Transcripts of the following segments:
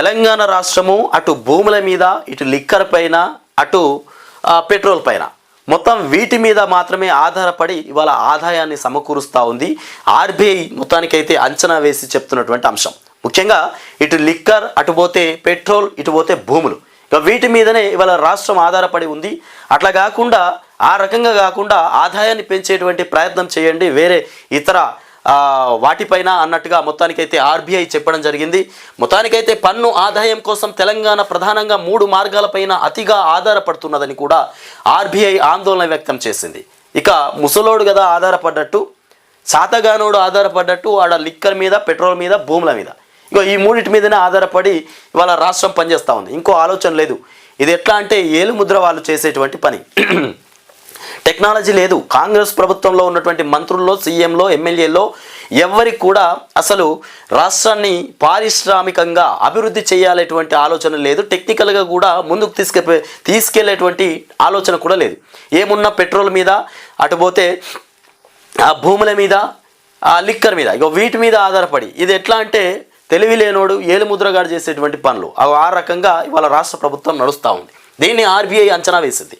తెలంగాణ రాష్ట్రము అటు భూముల మీద ఇటు లిక్కర్ పైన అటు పెట్రోల్ పైన. మొత్తం వీటి మీద మాత్రమే ఆధారపడి ఇవాళ ఆదాయాన్ని సమకూరుస్తూ ఉంది. ఆర్బీఐ మొత్తానికైతే అంచనా వేసి చెప్తున్నటువంటి అంశం. ముఖ్యంగా ఇటు లిక్కర్ అటు పోతే పెట్రోల్ ఇటు పోతే భూములు. ఇక వీటి మీదనే ఇవాళ రాష్ట్రం ఆధారపడి ఉంది. అట్లా కాకుండా ఆ రకంగా కాకుండా ఆదాయాన్ని పెంచేటువంటి ప్రయత్నం చేయండి. వేరే ఇతర వాటిపైన అన్నట్టుగా మొత్తానికైతే ఆర్బీఐ చెప్పడం జరిగింది. మొత్తానికైతే పన్ను ఆదాయం కోసం తెలంగాణ ప్రధానంగా మూడు మార్గాలపైన అతిగా ఆధారపడుతున్నదని కూడా ఆర్బీఐ ఆందోళన వ్యక్తం చేసింది. ఇక ముసలోడు కదా ఆధారపడ్డట్టు సాతగానోడు ఆధారపడ్డట్టు ఆడ లిక్కర్ మీద పెట్రోల్ మీద భూముల మీద. ఇగో ఈ మూడింటి మీదనే ఆధారపడి ఇవాళ రాష్ట్రం పనిచేస్తూ ఉంది. ఇంకో ఆలోచన లేదు. ఇది ఎట్లా అంటే ఏలు ముద్ర వాళ్ళు చేసేటువంటి పని. టెక్నాలజీ లేదు. కాంగ్రెస్ ప్రభుత్వంలో ఉన్నటువంటి మంత్రుల్లో సీఎంలో ఎమ్మెల్యేలో ఎవరికి కూడా అసలు రాష్ట్రాన్ని పారిశ్రామికంగా అభివృద్ధి చేయాలనేటువంటి ఆలోచన లేదు. టెక్నికల్గా కూడా ముందుకు తీసుకె తీసుకెళ్ళేటువంటి ఆలోచన కూడా లేదు. ఏమున్నా పెట్రోల్ మీద అటు పోతే ఆ భూముల మీద ఆ లిక్కర్ మీద ఇక వీటి మీద ఆధారపడి. ఇది ఎట్లా అంటే తెలివి లేనోడు ఏలుముద్రగాడు చేసేటువంటి పనులు. ఆ రకంగా ఇవాళ రాష్ట్ర ప్రభుత్వం నడుస్తూ ఉంది. దీన్ని ఆర్బీఐ అంచనా వేసింది.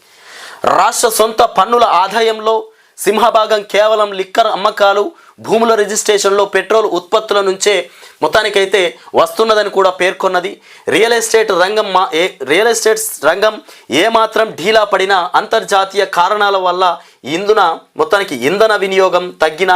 రాష్ట్ర సొంత పన్నుల ఆదాయంలో సింహభాగం కేవలం లిక్కర్ అమ్మకాలు భూముల రిజిస్ట్రేషన్లో పెట్రోల్ ఉత్పత్తుల నుంచే మొత్తానికైతే వస్తున్నదని కూడా పేర్కొన్నది. రియల్ ఎస్టేట్ రంగం మా ఏ రియల్ ఎస్టేట్ రంగం ఏమాత్రం ఢీలా పడినా అంతర్జాతీయ కారణాల వల్ల ఇందున మొత్తానికి ఇంధన వినియోగం తగ్గిన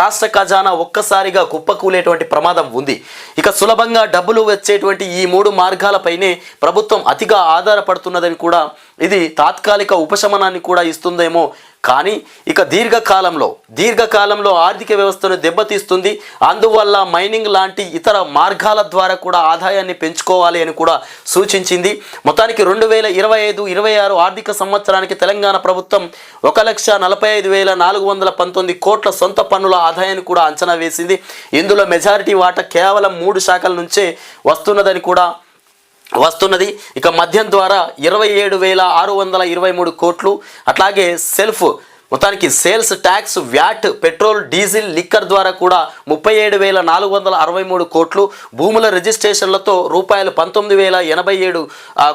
రాష్ట్ర ఖజానా ఒక్కసారిగా కుప్పకూలేటువంటి ప్రమాదం ఉంది. ఇక సులభంగా డబ్బులు వచ్చేటువంటి ఈ మూడు మార్గాలపైనే ప్రభుత్వం అతిగా ఆధారపడుతున్నదని కూడా ఇది తాత్కాలిక ఉపశమనాన్ని కూడా ఇస్తుందేమో. కానీ ఇక దీర్ఘకాలంలో దీర్ఘకాలంలో ఆర్థిక వ్యవస్థను దెబ్బతీస్తుంది. అందువల్ల మైనింగ్ లాంటి ఇతర మార్గాల ద్వారా కూడా ఆదాయాన్ని పెంచుకోవాలి అని కూడా సూచించింది. మొత్తానికి రెండు వేల ఇరవై ఐదు ఇరవై ఆరు ఆర్థిక సంవత్సరానికి తెలంగాణ ప్రభుత్వం ఒక లక్ష నలభై ఐదు వేల నాలుగు వందల పంతొమ్మిది కోట్ల సొంత పన్నుల ఆదాయాన్ని కూడా అంచనా వేసింది. ఇందులో మెజారిటీ వాటా కేవలం మూడు శాఖల నుంచే వస్తున్నదని కూడా వస్తున్నది. ఇక మద్యం ద్వారా ఇరవై ఏడు వేల ఆరు వందల ఇరవై మూడు కోట్లు అట్లాగే సెల్ఫ్ మొత్తానికి sales tax VAT petrol diesel liquor ద్వారా కూడా ముప్పై ఏడు వేల నాలుగు వందల అరవై మూడు కోట్లు భూముల రిజిస్ట్రేషన్లతో రూపాయలు పంతొమ్మిది వేల ఎనభై ఏడు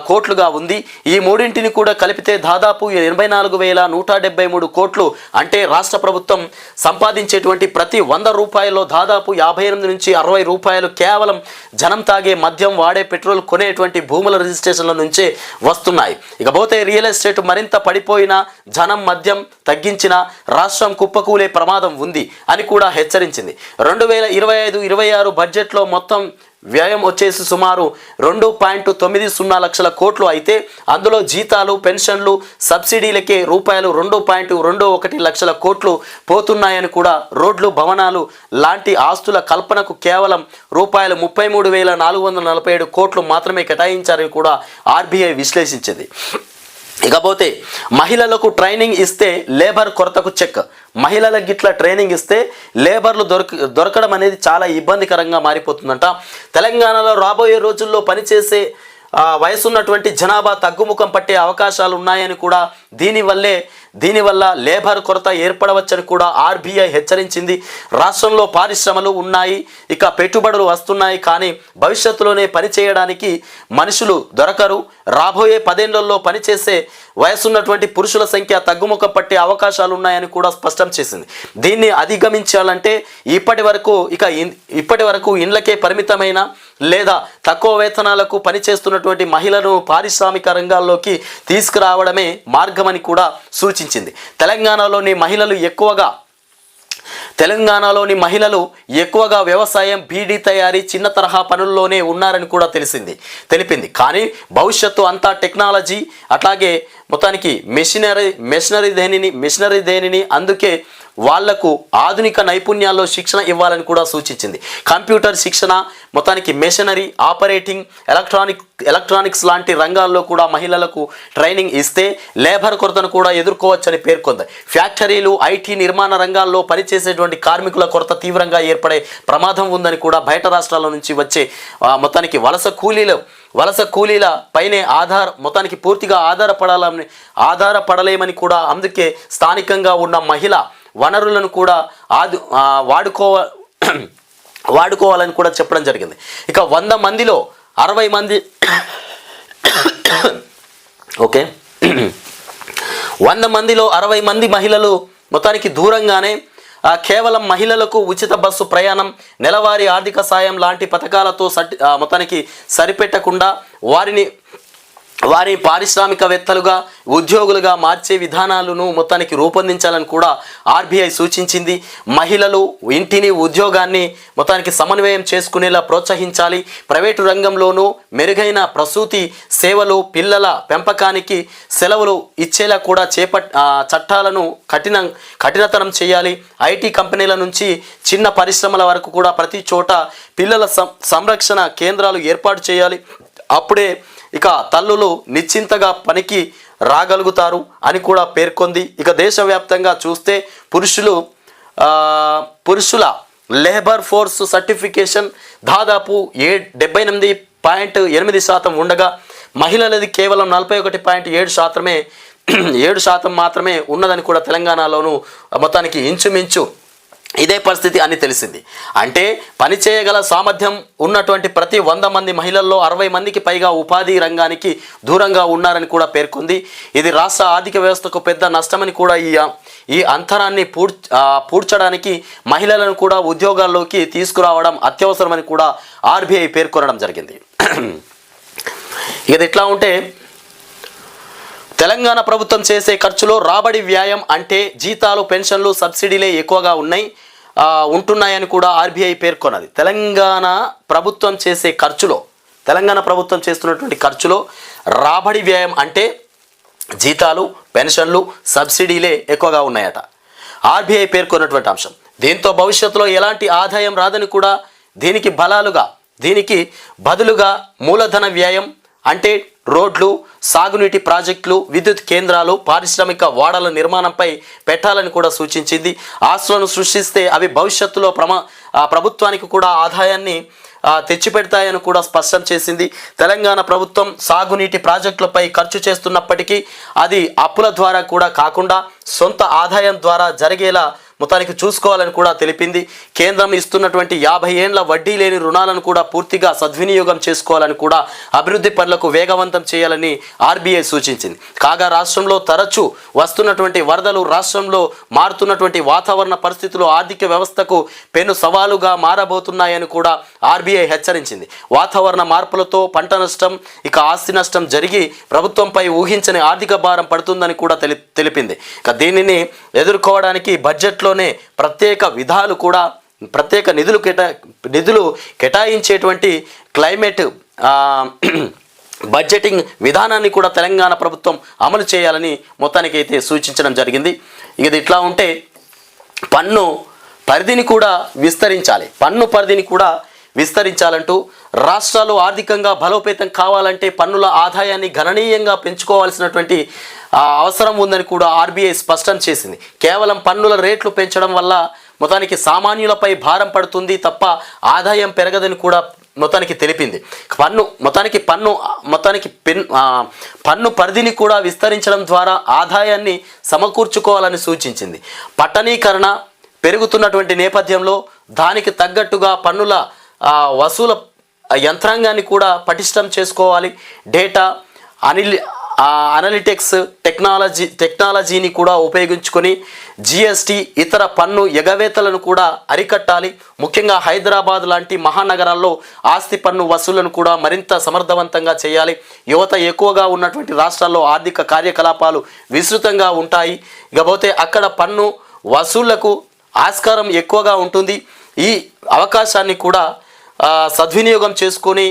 కోట్లుగా ఉంది. ఈ మూడింటిని కూడా కలిపితే దాదాపు ఎనభై నాలుగు వేల నూట డెబ్బై మూడు కోట్లు. అంటే రాష్ట్ర ప్రభుత్వం సంపాదించేటువంటి ప్రతి వంద రూపాయల్లో దాదాపు యాభై ఎనిమిది నుంచి అరవై రూపాయలు కేవలం జనం తాగే మద్యం వాడే పెట్రోల్ కొనేటువంటి భూముల రిజిస్ట్రేషన్ల నుంచే వస్తున్నాయి. ఇకపోతే రియల్ ఎస్టేట్ మరింత పడిపోయిన జనం మద్యం తగ్గించిన రాష్ట్రం కుప్పకూలే ప్రమాదం ఉంది అని కూడా హెచ్చరించింది. రెండు వేల ఇరవై ఐదు ఇరవై ఆరు బడ్జెట్లో మొత్తం వ్యయం వచ్చేసి సుమారు రెండు పాయింట్ తొమ్మిది సున్నా లక్షల కోట్లు అయితే అందులో జీతాలు పెన్షన్లు సబ్సిడీలకే రూపాయలు రెండు పాయింట్ రెండు ఒకటి లక్షల కోట్లు పోతున్నాయని కూడా రోడ్లు భవనాలు లాంటి ఆస్తుల కల్పనకు కేవలం రూపాయలు ముప్పై మూడు వేల నాలుగు వందల నలభై ఏడు కోట్లు మాత్రమే కేటాయించారని కూడా ఆర్బీఐ విశ్లేషించింది. ఇకపోతే మహిళలకు ట్రైనింగ్ ఇస్తే లేబర్ కొరతకు చెక్. మహిళలకు గిట్ల ట్రైనింగ్ ఇస్తే లేబర్లు దొరక దొరకడం అనేది చాలా ఇబ్బందికరంగా మారిపోతుందంట. తెలంగాణలో రాబోయే రోజుల్లో పనిచేసే వయసున్నటువంటి జనాభా తగ్గుముఖం పట్టే అవకాశాలు ఉన్నాయని కూడా దీనివల్లే దీనివల్ల లేబర్ కొరత ఏర్పడవచ్చని కూడా ఆర్బీఐ హెచ్చరించింది. రాష్ట్రంలో పారిశ్రమలు ఉన్నాయి ఇక పెట్టుబడులు వస్తున్నాయి కానీ భవిష్యత్తులోనే పనిచేయడానికి మనుషులు దొరకరు. రాబోయే పదేళ్ళలో పనిచేసే వయసున్నటువంటి పురుషుల సంఖ్య తగ్గుముఖ పట్టే అవకాశాలు ఉన్నాయని కూడా స్పష్టం చేసింది. దీన్ని అధిగమించాలంటే ఇప్పటి వరకు ఇక ఇన్- ఇప్పటి వరకు ఇండ్లకే పరిమితమైన లేదా తక్కువ వేతనాలకు పనిచేస్తున్నటువంటి మహిళలను పారిశ్రామిక రంగాల్లోకి తీసుకురావడమే మార్గమని కూడా సూచించింది. తెలంగాణలోని మహిళలు ఎక్కువగా తెలంగాణలోని మహిళలు ఎక్కువగా వ్యవసాయం బీడీ తయారీ చిన్న తరహా పనుల్లోనే ఉన్నారని కూడా తెలిసింది తెలిపింది. కానీ భవిష్యత్తు అంతా టెక్నాలజీ అట్లాగే మొత్తానికి మెషినరీ మెషినరీ దేనిని మెషినరీ దేనిని అందుకే వాళ్ళకు ఆధునిక నైపుణ్యాల్లో శిక్షణ ఇవ్వాలని కూడా సూచించింది. కంప్యూటర్ శిక్షణ మొత్తానికి మెషనరీ ఆపరేటింగ్ ఎలక్ట్రానిక్ ఎలక్ట్రానిక్స్ లాంటి రంగాల్లో కూడా మహిళలకు ట్రైనింగ్ ఇస్తే లేబర్ కొరతను కూడా ఎదుర్కోవచ్చని పేర్కొంది. ఫ్యాక్టరీలు ఐటీ నిర్మాణ రంగాల్లో పనిచేసేటువంటి కార్మికుల కొరత తీవ్రంగా ఏర్పడే ప్రమాదం ఉందని కూడా బయట రాష్ట్రాల నుంచి వచ్చే మొత్తానికి వలస కూలీలు వలస కూలీల పైనే ఆధార మొత్తానికి పూర్తిగా ఆధారపడాలని ఆధారపడలేమని కూడా అందుకే స్థానికంగా ఉన్న మహిళ వనరులను కూడా ఆది వాడుకోవ వాడుకోవాలని కూడా చెప్పడం జరిగింది. ఇక వంద మందిలో అరవై మంది ఓకే. వంద మందిలో అరవై మంది మహిళలు మొత్తానికి దూరంగానే కేవలం మహిళలకు ఉచిత బస్సు ప్రయాణం నెలవారీ ఆర్థిక సాయం లాంటి పథకాలతో సట్ మొత్తానికి సరిపెట్టకుండా వారిని వారి పారిశ్రామికవేత్తలుగా ఉద్యోగులుగా మార్చే విధానాలను మొత్తానికి రూపొందించాలని కూడా ఆర్బీఐ సూచించింది. మహిళలు ఇంటిని ఉద్యోగాన్ని మొత్తానికి సమన్వయం చేసుకునేలా ప్రోత్సహించాలి. ప్రైవేటు రంగంలోనూ మెరుగైన ప్రసూతి సేవలు పిల్లల పెంపకానికి సెలవులు ఇచ్చేలా కూడా చేపట్ చట్టాలను కఠిన కఠినతరం చేయాలి. ఐటీ కంపెనీల నుంచి చిన్న పరిశ్రమల వరకు కూడా ప్రతి చోట పిల్లల సం- సంరక్షణ కేంద్రాలు ఏర్పాటు చేయాలి. అప్పుడే ఇక తల్లులు నిశ్చింతగా పనికి రాగలుగుతారు అని కూడా పేర్కొంది. ఇక దేశవ్యాప్తంగా చూస్తే పురుషులు పురుషుల లేబర్ ఫోర్స్ సర్టిఫికేషన్ దాదాపు ఏ డెబ్బై ఎనిమిది పాయింట్ ఎనిమిది శాతం ఉండగా మహిళలది కేవలం నలభై ఒకటి పాయింట్ ఏడు శాతమే ఏడు శాతం మాత్రమే ఉన్నదని కూడా తెలంగాణలోను మొత్తానికి ఇంచుమించు ఇదే పరిస్థితి అని తెలిసింది. అంటే పని చేయగల సామర్థ్యం ఉన్నటువంటి ప్రతి వంద మంది మహిళల్లో అరవై మందికి పైగా ఉపాధి రంగానికి దూరంగా ఉన్నారని కూడా పేర్కొంది. ఇది రాష్ట్ర ఆర్థిక వ్యవస్థకు పెద్ద నష్టమని కూడా ఈ ఈ అంతరాన్ని పూడ్ పూడ్చడానికి మహిళలను కూడా ఉద్యోగాల్లోకి తీసుకురావడం అత్యవసరమని కూడా ఆర్బీఐ పేర్కొనడం జరిగింది. ఇది ఎట్లా ఉంటే తెలంగాణ ప్రభుత్వం చేసే ఖర్చులో రాబడి వ్యాయం అంటే జీతాలు పెన్షన్లు సబ్సిడీలే ఎక్కువగా ఉన్నాయి ఉంటున్నాయని కూడా ఆర్బీఐ పేర్కొన్నది. తెలంగాణ ప్రభుత్వం చేసే ఖర్చులో తెలంగాణ ప్రభుత్వం చేస్తున్నటువంటి ఖర్చులో రాబడి వ్యయం అంటే జీతాలు పెన్షన్లు సబ్సిడీలే ఎక్కువగా ఉన్నాయట. ఆర్బీఐ పేర్కొన్నటువంటి అంశం. దీంతో భవిష్యత్తులో ఎలాంటి ఆదాయం రాదని కూడా దీనికి బలాలుగా దీనికి బదులుగా మూలధన వ్యయం అంటే రోడ్లు సాగునీటి ప్రాజెక్టులు విద్యుత్ కేంద్రాలు పారిశ్రామిక వాడల నిర్మాణంపై పెట్టాలని కూడా సూచించింది. ఆస్తులను సృష్టిస్తే అవి భవిష్యత్తులో ప్రమా ప్రభుత్వానికి కూడా ఆదాయాన్ని తెచ్చిపెడతాయని కూడా స్పష్టం చేసింది. తెలంగాణ ప్రభుత్వం సాగునీటి ప్రాజెక్టులపై ఖర్చు చేస్తున్నప్పటికీ అది అప్పుల ద్వారా కూడా కాకుండా సొంత ఆదాయం ద్వారా జరిగేలా మొత్తానికి చూసుకోవాలని కూడా తెలిపింది. కేంద్రం ఇస్తున్నటువంటి యాభై ఏండ్ల వడ్డీ లేని రుణాలను కూడా పూర్తిగా సద్వినియోగం చేసుకోవాలని కూడా అభివృద్ధి పనులకు వేగవంతం చేయాలని ఆర్బీఐ సూచించింది. కాగా రాష్ట్రంలో తరచూ వస్తున్నటువంటి వరదలు రాష్ట్రంలో మారుతున్నటువంటి వాతావరణ పరిస్థితులు ఆర్థిక వ్యవస్థకు పెను సవాలుగా మారబోతున్నాయని కూడా ఆర్బీఐ హెచ్చరించింది. వాతావరణ మార్పులతో పంట నష్టం ఇక ఆస్తి నష్టం జరిగి ప్రభుత్వంపై ఊహించని ఆర్థిక భారం పడుతుందని కూడా తెలి తెలిపింది. ఇక దీనిని ఎదుర్కోవడానికి బడ్జెట్లో బడ్జెట్లోనే ప్రత్యేక విధాలు కూడా ప్రత్యేక నిధులు కేటా నిధులు కేటాయించేటువంటి క్లైమేట్ బడ్జెటింగ్ విధానాన్ని కూడా తెలంగాణ ప్రభుత్వం అమలు చేయాలని మొత్తానికి అయితే సూచించడం జరిగింది. ఇది ఇట్లా ఉంటే పన్ను పరిధిని కూడా విస్తరించాలి. పన్ను పరిధిని కూడా విస్తరించాలంటూ రాష్ట్రాలు ఆర్థికంగా బలోపేతం కావాలంటే పన్నుల ఆదాయాన్ని గణనీయంగా పెంచుకోవాల్సినటువంటి అవసరం ఉందని కూడా ఆర్బీఐ స్పష్టం చేసింది. కేవలం పన్నుల రేట్లు పెంచడం వల్ల మొత్తానికి సామాన్యులపై భారం పడుతుంది తప్ప ఆదాయం పెరగదని కూడా మొత్తానికి తెలిపింది. పన్ను మొత్తానికి పన్ను మొత్తానికి పెన్ పన్ను పరిధిని కూడా విస్తరించడం ద్వారా ఆదాయాన్ని సమకూర్చుకోవాలని సూచించింది. పట్టణీకరణ పెరుగుతున్నటువంటి నేపథ్యంలో దానికి తగ్గట్టుగా పన్నుల వసూల యంత్రాంగాన్ని కూడా పటిష్టం చేసుకోవాలి. డేటా అనిల్ అనలిటిక్స్ టెక్నాలజీ టెక్నాలజీని కూడా ఉపయోగించుకొని జిఎస్టి ఇతర పన్ను ఎగవేతలను కూడా అరికట్టాలి. ముఖ్యంగా హైదరాబాద్ లాంటి మహానగరాల్లో ఆస్తి పన్ను వసూళ్ళను కూడా మరింత సమర్థవంతంగా చేయాలి. యువత ఎక్కువగా ఉన్నటువంటి రాష్ట్రాల్లో ఆర్థిక కార్యకలాపాలు విస్తృతంగా ఉంటాయి. ఇకపోతే అక్కడ పన్ను వసూళ్ళకు ఆస్కారం ఎక్కువగా ఉంటుంది. ఈ అవకాశాన్ని కూడా సద్వినియోగం చేసుకొని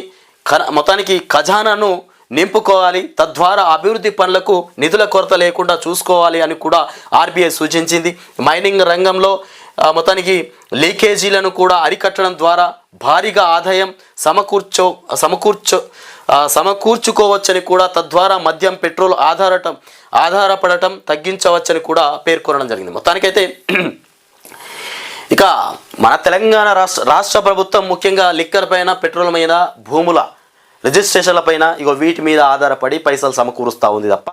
క మొత్తానికి ఖజానాను నింపుకోవాలి. తద్వారా అభివృద్ధి పనులకు నిధుల కొరత లేకుండా చూసుకోవాలి అని కూడా ఆర్బీఐ సూచించింది. మైనింగ్ రంగంలో మొత్తానికి లీకేజీలను కూడా అరికట్టడం ద్వారా భారీగా ఆదాయం సమకూర్చో సమకూర్చో సమకూర్చుకోవచ్చని కూడా తద్వారా మద్యం పెట్రోల్ ఆధారటం ఆధారపడటం తగ్గించవచ్చని కూడా పేర్కొనడం జరిగింది. మొత్తానికైతే ఇక మన తెలంగాణ రాష్ట్ర రాష్ట్ర ప్రభుత్వం ముఖ్యంగా లిక్కర్ పైన పెట్రోల్ మీద భూముల రిజిస్ట్రేషన్ల పైన ఇగో వీటి మీద ఆధారపడి పైసలు సమకూరుస్తూ ఉంది తప్ప